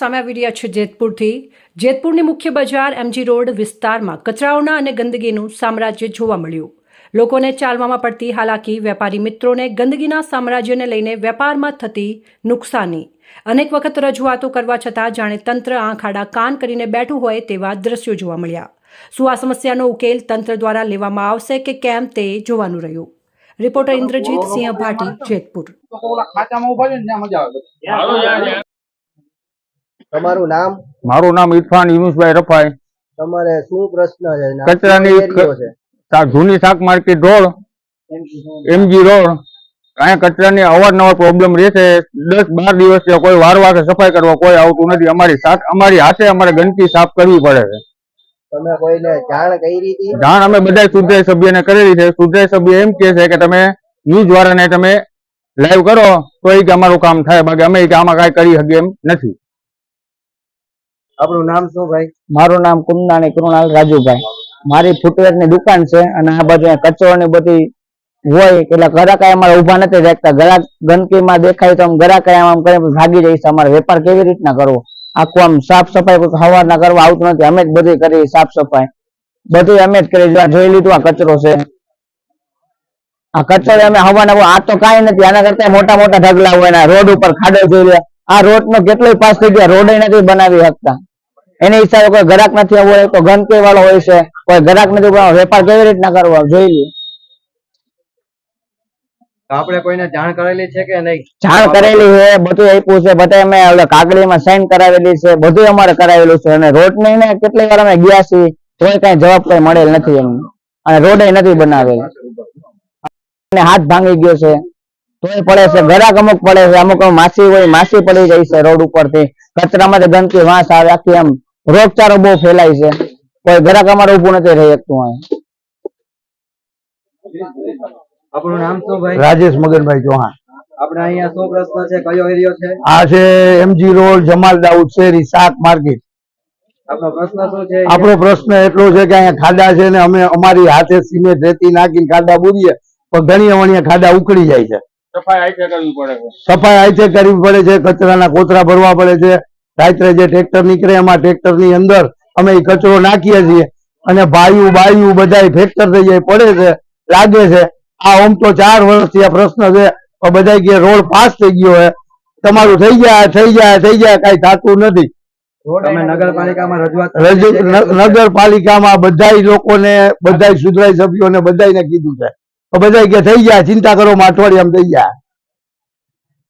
સામે આવી રહ્યા છે જેતપુરથી. જેતપુરની મુખ્ય બજાર એમજી રોડ વિસ્તારમાં કચરાઓના અને ગંદકીનું સામ્રાજ્ય જોવા મળ્યું. લોકોને ચાલવામાં પડતી હાલાકી વેપારી મિત્રોને ગંદકીના સામ્રાજ્યને લઈને વેપારમાં થતી નુકસાની. અનેક વખત રજૂઆતો કરવા છતાં જાણે તંત્ર આંખ આડા કાન કરીને બેઠું હોય તેવા દ્રશ્યો જોવા મળ્યા. શું આ સમસ્યાનો ઉકેલ તંત્ર દ્વારા લેવામાં આવશે કે કેમ તે જોવાનું રહ્યું. રિપોર્ટર ઇન્દ્રજીત સિંહ ભાટી જેતપુર. તો ખાચામાં ઊભા ને મજા આવે. તમારું નામ? મારું નામ ઇરફાન યુનુસભાઈ રફાઈ. તમારે શું પ્રશ્ન છે? કચરાની જૂની શાક માર્કેટ રોડ એમજી રોડ. અહીંયા કચરાની અવારનવાર પ્રોબ્લેમ રહેશે. દસ બાર દિવસથી કોઈ વાર વાર સફાઈ કરવા કોઈ આવતું નથી. અમારી શાક અમારી હાથે અમારે ગંદકી સાફ કરવી પડે છે. તમે કોઈને જાણ કરી હતી? જાણ અમે બધા સુધાય સભ્યને કરેલી છે. સુધાય સભ્ય એમ કે છે કે તમે ન્યૂઝ વાળાને તમે લાઈવ કરો તો એ કે અમારું કામ થાય. બાકી અમે આમાં કાંઈ કરી શકીએ એમ નથી. આપણું નામ શું ભાઈ? મારું નામ કુંદાણી કૃણાલ રાજુભાઈ. મારી ફૂટવેરની દુકાન છે અને આ બાજુ કચરો ને બધી હોય એટલે ગ્રાહક અમારે ઊભા નથી રાખતા. ગ્રાહક ગંદકીમાં દેખાય તો આમ આમ કરે ભાગી જાય અમારે વેપાર કેવી રીતના કરવો? આખું આમ સાફ સફાઈ કોઈ હવારના કરવા આવતું નથી. અમે જ બધી કરી સાફ સફાઈ. બધું અમે જ કરી જોઈ લીધું આ કચરો છે. આ કચરો અમે હવાના આ તો કઈ નથી. આના કરતા મોટા મોટા ઢગલા હોય રોડ ઉપર ખાડો જોઈ લે. આ રોડ નો કેટલોય પાસ થઈ ગયા. રોડ નથી બનાવી શકતા. એની હિસાબે કોઈ ગ્રાહક નથી હોય તો ગંદકી વાળો હોય છે કોઈ ગ્રાહક નથી. વેપાર કેવી રીતના કરવો જોઈ લઈએ આપણે કોઈને જાણ કરેલી છે કે નહીં? જાણ કરેલી છે બધું આપ્યું છે બધા અમે કાગળીમાં સાઈન કરાવેલી છે બધું અમારે કરાવેલું છે અને રોડ ને કેટલી વાર અમે ગયા છીએ કઈ જવાબ કઈ મળેલ નથી એમ. અને રોડ નથી બનાવેલ. અને હાથ ભાંગી ગયો છે તોય પડે છે ગરાક અમુક પડે છે અમુક માસી હોય માસી પડી જાય છે રોડ ઉપરથી. કચરામાંથી ગંદકી વાસ આવે આખી આમ રોગચાળો બહુ ફેલાય છે. કોઈ ઘરાક અમારે ઉભું નથી રહી શકતું અહીં. આપણું નામ શું ભાઈ? રાજેશ મગનભાઈ ચૌહાણ. આપણે અહીંયા શું પ્રશ્ન છે? કયો એરિયો છે? આ છે એમજી રોડ જમાલ દાઉદ શેરી શાક માર્કેટ. આપણો પ્રશ્ન શું છે? આપણો પ્રશ્ન એટલો છે કે અહીંયા ખાડા છે ને અમે અમારી હાથે સિમેન્ટ રેતી નાખીને ખાડા બુરીએ પણ ઘણી વણીએ ખાડા ઉકળી જાય છે. સફાઈ આઈ કરવી પડે છે. સફાઈ આઈથે કરવી પડે છે કચરાના કોતરા ભરવા પડે છે. રાત્રે જે ટ્રેક્ટર નીકળે એમાં ટ્રેક્ટરની અંદર અમે કચરો નાખીએ છીએ અને ભાઈ બાયું બધા ફેક્ટર થઈ જાય પડે છે લાગે છે. આ આમ તો ચાર વર્ષથી આ પ્રશ્ન છે બધા કે રોડ પાસ થઈ ગયો છે. તમારું થઈ જાય થઈ જાય થઈ જાય કઈ થતું નથી. નગરપાલિકામાં બધા લોકોને બધાય સુધરાઈ સભ્યોને બધાયને કીધું છે. બધા કે થઈ જાય ચિંતા કરો માં અઠવાડિયામાં થઈ જાય